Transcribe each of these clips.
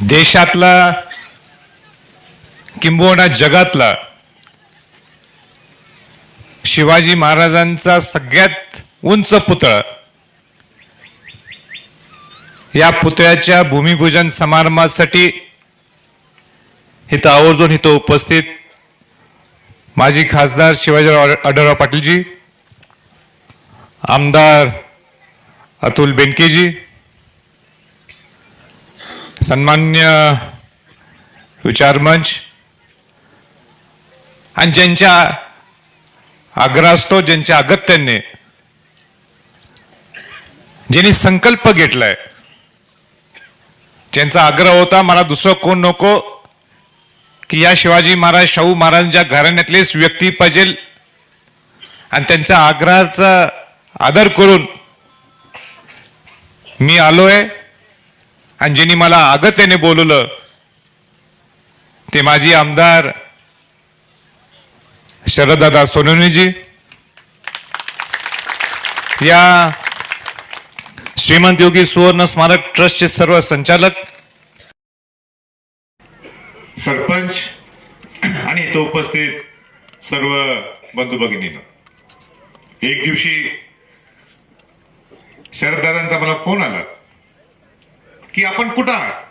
देशातला किंबहुना जगातला शिवाजी महाराजांचा सगळ्यात उंच पुतळा या पुतळ्याच्या भूमिपूजन समारंभासाठी इथं आवर्जून इथं उपस्थित माजी खासदार शिवाजीराव आढळराव पाटीलजी आमदार अतुल बेनकेजी सन्मान्य विचारमंच आणि ज्यांच्या आग्रहास्तव ज्यांच्या अगत्याने ज्यांनी संकल्प घेतलाय ज्यांचा आग्रह होता मला दुसरं कोण नको? की या शिवाजी महाराज शाहू महाराजांच्या घराण्यातलेच व्यक्ती पाहिजे आणि त्यांच्या आग्रहाचा आदर करून मी आलोय. आणि ज्यांनी मला अगत्याने बोलवलं. ते माजी आमदार शरददादा सोनवणीजी. या श्रीमंत योगी सुवर्ण स्मारक ट्रस्टचे सर्व संचालक. सरपंच आणि तो उपस्थित सर्व बंधू भगिनीनं. एक दिवशी शरददादांचा मला फोन आला. की आपण कुठं आहात?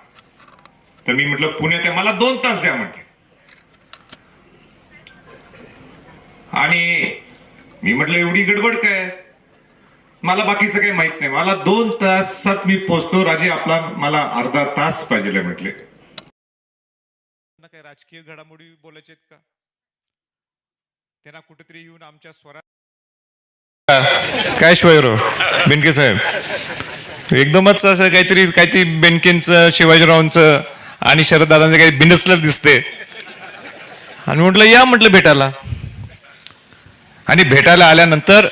तर मी म्हटलं पुण्यात आहे मला दोन तास द्या म्हटलं आणि मी म्हटलं एवढी गडबड काय? मला बाकीचं काही माहीत नाही. मला दोन तासात मी पोचतो. राजे आपला मला अर्धा तास पाहिजे म्हटले. काही राजकीय घडामोडी बोलायचे का? त्यांना कुठेतरी येऊन आमच्या स्वरा काय शिवाजीराव? बेनके साहेब. एकदमच असं काहीतरी काहीतरी बेनकेंचं शिवाजीरावांचं आणि शरददादांचं काही बिनसलं दिसते. आणि म्हटलं या म्हटलं भेटायला. आणि भेटायला आल्यानंतर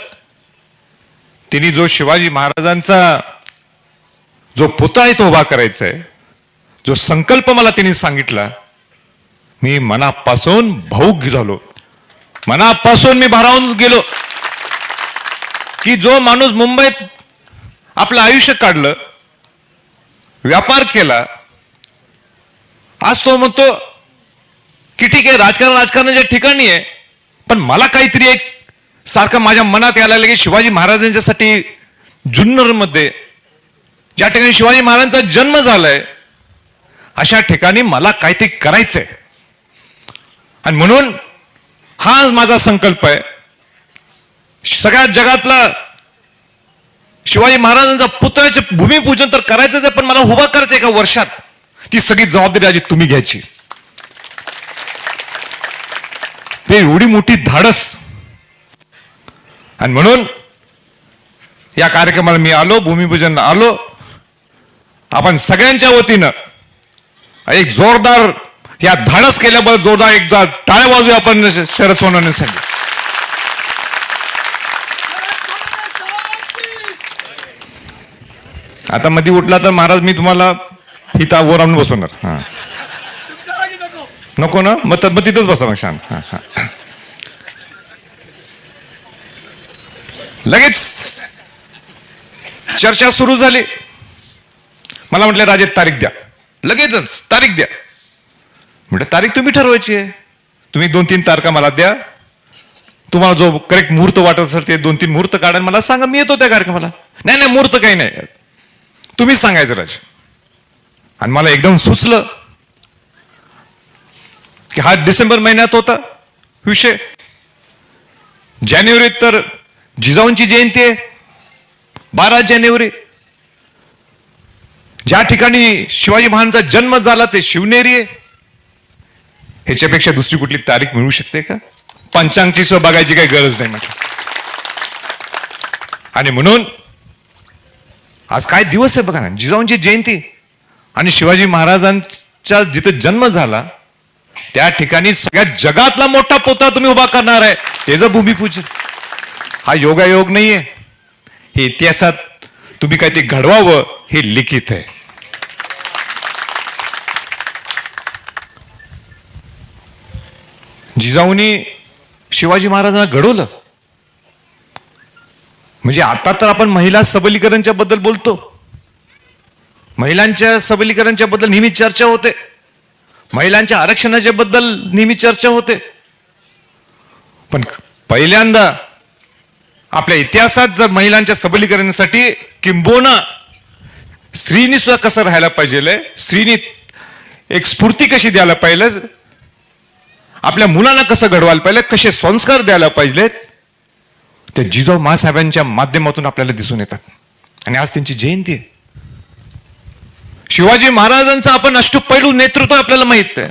तिने जो शिवाजी महाराजांचा जो पुतळा आहे तो उभा करायचा आहे जो संकल्प मला तिने सांगितला मी मनापासून भाऊक झालो. मनापासून मी भारावून गेलो. की जो माणूस मुंबईत आपलं आयुष्य काढलं व्यापार केला. आज तो म्हणतो की ठीक आहे राजकारण राजकारणाच्या ठिकाणी आहे पण मला काहीतरी एक सारखं माझ्या मनात यायला लागेल की शिवाजी महाराजांच्यासाठी जुन्नरमध्ये ज्या ठिकाणी शिवाजी महाराजांचा जन्म झालाय अशा ठिकाणी मला काहीतरी करायचंय. आणि म्हणून हा माझा संकल्प आहे. सगळ्या जगातला शिवाजी महाराजांचा पुतळ्याचे भूमिपूजन तर करायचंच आहे पण मला उभा करायचं एका वर्षात. ती सगळी जबाबदारी आजी तुम्ही घ्यायची. ते एवढी मोठी धाडस. आणि म्हणून या कार्यक्रमाला मी आलो भूमिपूजन आलो. आपण सगळ्यांच्या वतीनं एक जोरदार या धाडस केल्याबद्दल जोरदार एकदा टाळ्या बाजू आपण शरद सोनवणेसाठी आता मध्ये उठला तर महाराज मी तुम्हाला हिता वर आणून बसवणार. हा. नको ना? मग तर- मग तिथंच बसा मग शान. हा हा. लगेच. चर्चा सुरू झाली. मला म्हटलं राजे तारीख द्या. लगेचच तारीख द्या. म्हटलं तारीख तुम्ही ठरवायची आहे. तुम्ही दोन तीन तारखा मला द्या. तुम्हाला जो करेक्ट मुहूर्त वाटत असेल ते दोन तीन मुहूर्त काढा मला सांगा मी येतो त्या कार्यक्रमाला. नाही नाही मुहूर्त काही नाही. तुम्हीच सांगायचं राज. आणि मला एकदम सुचलं की हा डिसेंबर महिन्यात होता विषय. जानेवारीत तर जिजाऊंची जयंती आहे बारा जानेवारी. ज्या ठिकाणी शिवाजी महाराजांचा जन्म झाला ते शिवनेरी आहे. ह्याच्यापेक्षा दुसरी कुठली तारीख मिळू शकते का? पंचांगची सुद्धा बघायची काही गरज नाही म्हटलं. आणि म्हणून आज काय दिवस आहे बघा ना जिजाऊंची जयंती. आणि शिवाजी महाराजांचा जिथे जन्म झाला त्या ठिकाणी सगळ्या जगातला मोठा पोता तुम्ही उभा करणार आहे. त्याचं भूमिपूजन. हा योगायोग नाहीये. हे इतिहासात तुम्ही काय ते घडवावं हे लिखित आहे. जिजाऊनी शिवाजी महाराजांना घडवलं. म्हणजे आता तर आपण महिला सबलीकरणच्या बद्दल बोलतो. महिलांच्या सबलीकरणाच्या बद्दल नेहमी चर्चा होते. महिलांच्या आरक्षणाच्या बद्दल नेहमी चर्चा होते. पण पहिल्यांदा आपल्या इतिहासात जर महिलांच्या सबलीकरणासाठी किंबोना स्त्रीनी सुद्धा कसं राहायला पाहिजे? स्त्रीनी एक स्फूर्ती कशी द्यायला पाहिजे? आपल्या मुलांना कसं घडवायला पाहिजे? कसे संस्कार द्यायला पाहिजेत ते जिजाऊ महासाहेबांच्या माध्यमातून आपल्याला दिसून येतात. आणि आज त्यांची जयंती आहे. शिवाजी महाराजांचं आपण अष्टपैलू नेतृत्व आपल्याला माहीत आहे.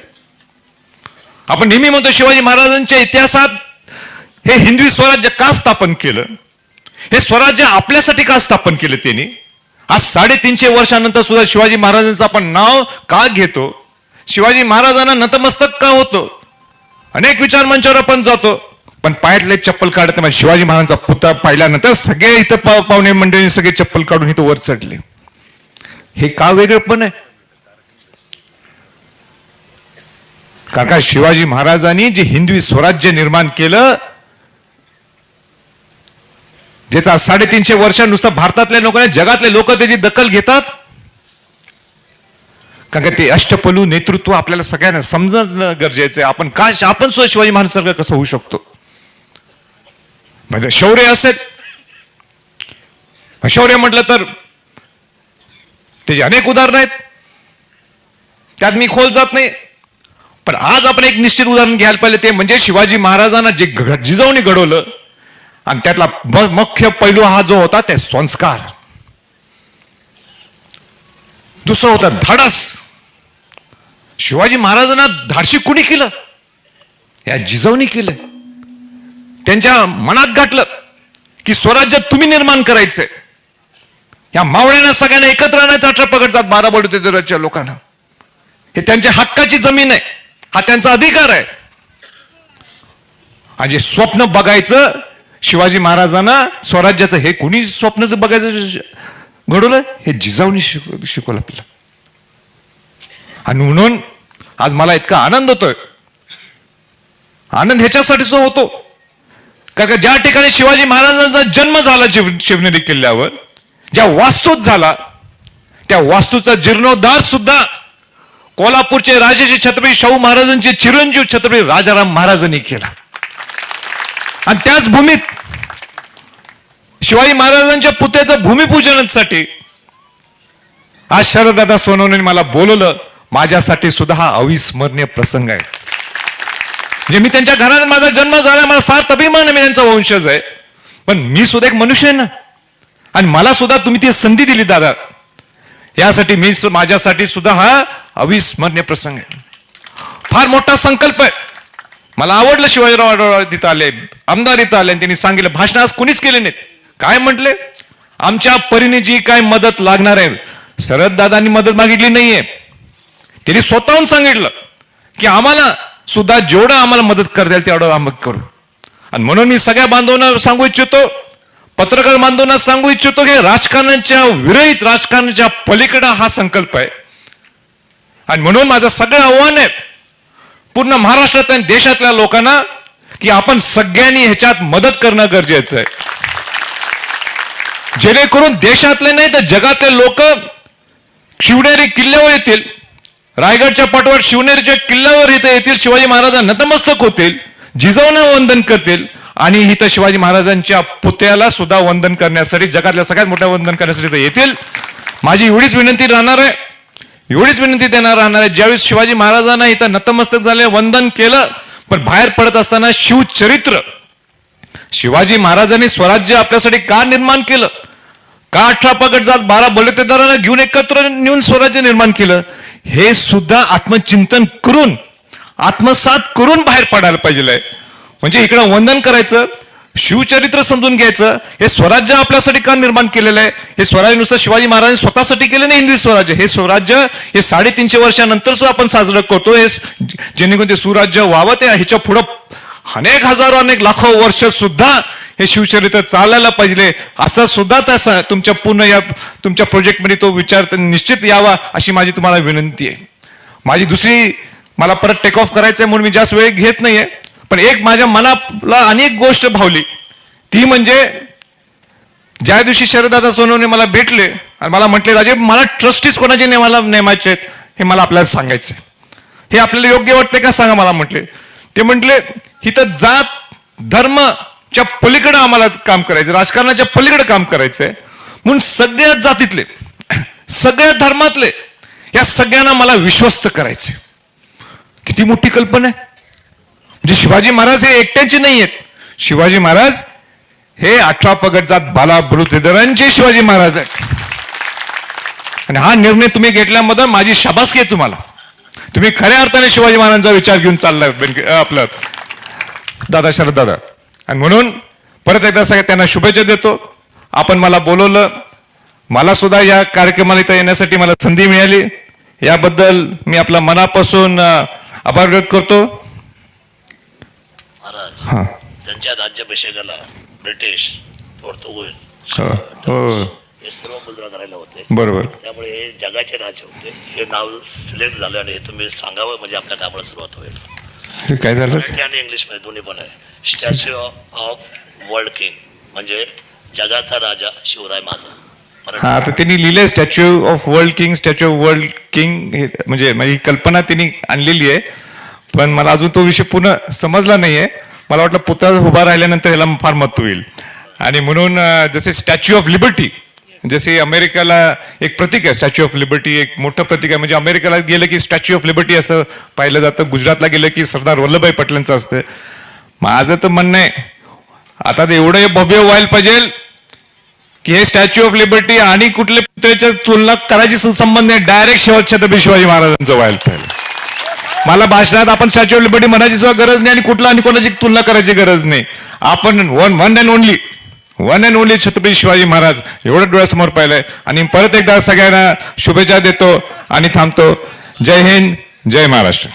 आपण नेहमी म्हणतो शिवाजी महाराजांच्या इतिहासात हे हिंदवी स्वराज्य का स्थापन केलं? हे स्वराज्य आपल्यासाठी का स्थापन केलं त्यांनी? आज साडेतीनशे वर्षानंतर सुद्धा शिवाजी महाराजांचं आपण नाव का घेतो? शिवाजी महाराजांना नतमस्तक का होतो? अनेक विचार मंचावर आपण जातो. पण पायातले चप्पल काढत नाही. शिवाजी महाराजांचा पुतळा पाहिल्यानंतर सगळे इथं पाव- पाहुणे मंडळी सगळे चप्पल काढून इथं वर चढले. हे का वेगळं पण आहे? कारण का शिवाजी महाराजांनी जे हिंदवी स्वराज्य निर्माण केलं ज्याचा साडेतीनशे वर्षानुसार भारतातल्या लोकांना जगातले लोक त्याची दखल घेतात कारण का ते अष्टपलू नेतृत्व आपल्याला सगळ्यांना समजणं गरजेचं आहे. आपण का आपण सुद्धा शिवाजी महाराज कसं होऊ शकतो? म्हणजे शौर्य असेल. शौर्य म्हटलं तर त्याची अनेक उदाहरणं आहेत. त्यात मी खोल जात नाही. पण आज आपण एक निश्चित उदाहरण घ्यायला पाहिजे ते म्हणजे शिवाजी महाराजांना जे घ- जिजाऊने घडवलं आणि त्यातला मुख्य पैलू हा जो होता ते संस्कार. दुसरं होतं धाडस. शिवाजी महाराजांना धाडशी कुणी केलं? या जिजाऊनी केलं. त्यांच्या मनात घातलं की स्वराज्य तुम्ही निर्माण करायचंय या मावळ्यांना सगळ्यांना एकत्र आणायचा अठरा पकडतात बारा बडोतेच्या लोकांना. हे त्यांच्या हक्काची जमीन आहे. हा त्यांचा अधिकार आहे. आणि स्वप्न बघायचं शिवाजी महाराजांना स्वराज्याचं हे कुणी स्वप्न बघायचं घडवलं हे जिजाऊने शिक शिकवलं आपल्याला. आणि म्हणून आज मला इतका आनंद होतोय. आनंद ह्याच्यासाठीच होतो. कारण का ज्या ठिकाणी शिवाजी महाराजांचा जन्म झाला शिव- शिवनेरी किल्ल्यावर ज्या वास्तूत झाला त्या वास्तूचा जीर्णोद्धार सुद्धा कोल्हापूरचे राजेचे छत्रपती शाहू महाराजांचे चिरंजीव छत्रपती राजाराम महाराजांनी केला. आणि त्याच भूमीत शिवाजी महाराजांच्या पुत्याचं भूमिपूजनासाठी आज शरददादा सोनवणे मला बोलवलं माझ्यासाठी सुद्धा हा अविस्मरणीय प्रसंग आहे. म्हणजे मी त्यांच्या घरात माझा जन्म झाला मला सात अभिमान आहे मी त्यांचा वंशज आहे. पण मी सुद्धा एक मनुष्य आहे ना. आणि मला सुद्धा तुम्ही ती संधी दिली दादा. यासाठी मी माझ्यासाठी सुद्धा हा अविस्मरणीय प्रसंग आहे. फार मोठा संकल्प आहे. मला आवडलं शिवाजीराव तिथं आले आमदार इथं आले आणि त्यांनी सांगितलं भाषण आज कुणीच केले नाहीत. काय म्हटले? आमच्या परीने जी काय मदत लागणार आहे शरद दादांनी मदत मागितली नाहीये. त्यांनी स्वतःहून सांगितलं की आम्हाला सुद्धा जेवढं आम्हाला मदत करता येईल तेवढं आम्ही करू. आणि म्हणून मी सगळ्या बांधवांना सांगू इच्छितो पत्रकार बांधवांना सांगू इच्छितो की राजकारणाच्या विरहित राजकारणाच्या पलीकडे हा संकल्प आहे. आणि म्हणून माझं सगळं आव्हान आहे पूर्ण महाराष्ट्रात आणि देशातल्या लोकांना की आपण सगळ्यांनी ह्याच्यात मदत करणं गरजेचं आहे. जेणेकरून देशातले नाही तर जगातले लोक शिवनेरी किल्ल्यावर येतील रायगडच्या पाठवर शिवनेरीच्या किल्ल्यावर इथं येतील शिवाजी महाराजांना नतमस्तक होतील जिजाऊना वंदन करतील आणि इथं शिवाजी महाराजांच्या पुतळ्याला सुद्धा वंदन करण्यासाठी जगातल्या सगळ्यात मोठ्या वंदन करण्यासाठी इथं येतील. माझी एवढीच विनंती राहणार आहे. एवढीच विनंती देणार राहणार आहे. ज्यावेळेस शिवाजी महाराजांना इथं नतमस्तक झाले वंदन केलं पण बाहेर पडत असताना शिवचरित्र शिवाजी महाराजांनी स्वराज्य आपल्यासाठी का निर्माण केलं? का अठरा पगड जात बारा बलुतेदारांना घेऊन एकत्र नेऊन स्वराज्य निर्माण केलं? हे सुद्धा आत्मचिंतन करून आत्मसात करून बाहेर पडायला पाहिजे. म्हणजे इकडं वंदन करायचं शिवचरित्र समजून घ्यायचं हे स्वराज्य आपल्यासाठी का निर्माण केलेलं आहे? हे स्वराज्य नुसतं शिवाजी महाराजांनी स्वतःसाठी केलं नाही हिंदवी स्वराज्य? हे स्वराज्य हे साडेतीनशे वर्षानंतर सुद्धा आपण साजरं करतो. हे जेणेकरून ते सुराज्य व्हावं ते ह्याच्या पुढं अनेक हजारो अनेक लाखो वर्ष सुद्धा हे शिवचरित्र चालायला पाहिजे. असं सुद्धा तसा तुमच्या पूर्ण या तुमच्या प्रोजेक्टमध्ये तो विचार निश्चित यावा अशी माझी तुम्हाला विनंती आहे. माझी दुसरी मला परत टेक ऑफ करायचं आहे म्हणून मी जास्त वेळ घेत नाहीये. पण एक माझ्या मनाला अनेक गोष्ट भावली. ती म्हणजे ज्या दिवशी शरदादा सोनवणे मला भेटले आणि मला म्हटले राजे मला ट्रस्टीज कोणाचे नेमाला नेमायचे आहेत? हे मला आपल्याला सांगायचं हे आपल्याला योग्य वाटते का? सांगा मला म्हटले. ते म्हटले हिथं जात धर्म च्या पलीकडे आम्हाला काम करायचं राजकारणाच्या पलीकडे काम करायचंय. म्हणून सगळ्या जातीतले सगळ्या धर्मातले या सगळ्यांना मला विश्वस्त करायचे किती मोठी कल्पना आहे. म्हणजे शिवाजी महाराज हे एकट्याचे नाही आहेत. शिवाजी महाराज हे अठरा पगड जात बाला बलुतेदारांचे शिवाजी महाराज आहेत. आणि हा निर्णय तुम्ही घेतल्यामध्ये माझी शाबासकी आहे तुम्हाला. तुम्ही खऱ्या अर्थाने शिवाजी महाराजांचा विचार घेऊन चाललाय आपलं. दादा शरद दादा. आणि म्हणून परत एकदा सगळ्या त्यांना शुभेच्छा देतो. आपण मला बोलवलं. मला सुद्धा या कार्यक्रमाला इथं येण्यासाठी मला संधी मिळाली. याबद्दल मी आपला मनापासून आभार व्यक्त करतो. महाराज त्यांच्या राज्याभिषेकाला ब्रिटिश पोर्तुगीज हो हो. हे सर्व मुद्रा करायला होते. बरोबर. त्यामुळे हे जगाचे राज्य होते. हे नाव सिलेक्ट झालं आणि हे तुम्ही सांगावं म्हणजे आपल्या कामाला सुरुवात होईल. हे काय झालं? मराठी आणि इंग्लिशमध्ये दोन्ही पण आहे. स्टॅच्यू ऑफ वर्ल्ड किंग म्हणजे जगाचा राजा शिवराय माझा. हा आता त्यांनी लिहिलंय statue of world king statue of world king हे म्हणजे माझी कल्पना त्यांनी आणलेली आहे. पण मला अजून तो विषय पूर्ण समजला नाहीये. मला वाटलं पुतळा उभा राहिल्यानंतर याला फार महत्त्व होईल आणि म्हणून जसे स्टॅच्यू ऑफ लिबर्टी जसे अमेरिकेला एक प्रतीक आहे स्टॅच्यू ऑफ लिबर्टी एक मोठं प्रतीक आहे. म्हणजे अमेरिकेला गेलं की स्टॅच्यू ऑफ लिबर्टी असं पाहिलं जातं. गुजरातला गेलं की सरदार वल्लभभाई पटेलांचं असतं. माझं तर म्हणणं आहे आता ते एवढं हे भव्य व्हायला पाहिजे की हे स्टॅच्यू ऑफ लिबर्टी आणि कुठल्या पुतळ्याच्या तुलना करायची संबंध नाही. डायरेक्ट शेवट छत्रपती शिवाजी महाराजांचं व्हायला पाहिजे मला भाषणात आपण स्टॅच्यू ऑफ लिबर्टी म्हणायची सुद्धा गरज नाही आणि कुठला आणि कोणाची तुलना करायची गरज नाही. आपण one one and only one and only Chhatrapati Shivaji Maharaj एवढं डोळ्यासमोर पाहिलंय. आणि परत एकदा सगळ्यांना शुभेच्छा देतो आणि थांबतो. जय हिंद जय महाराष्ट्र.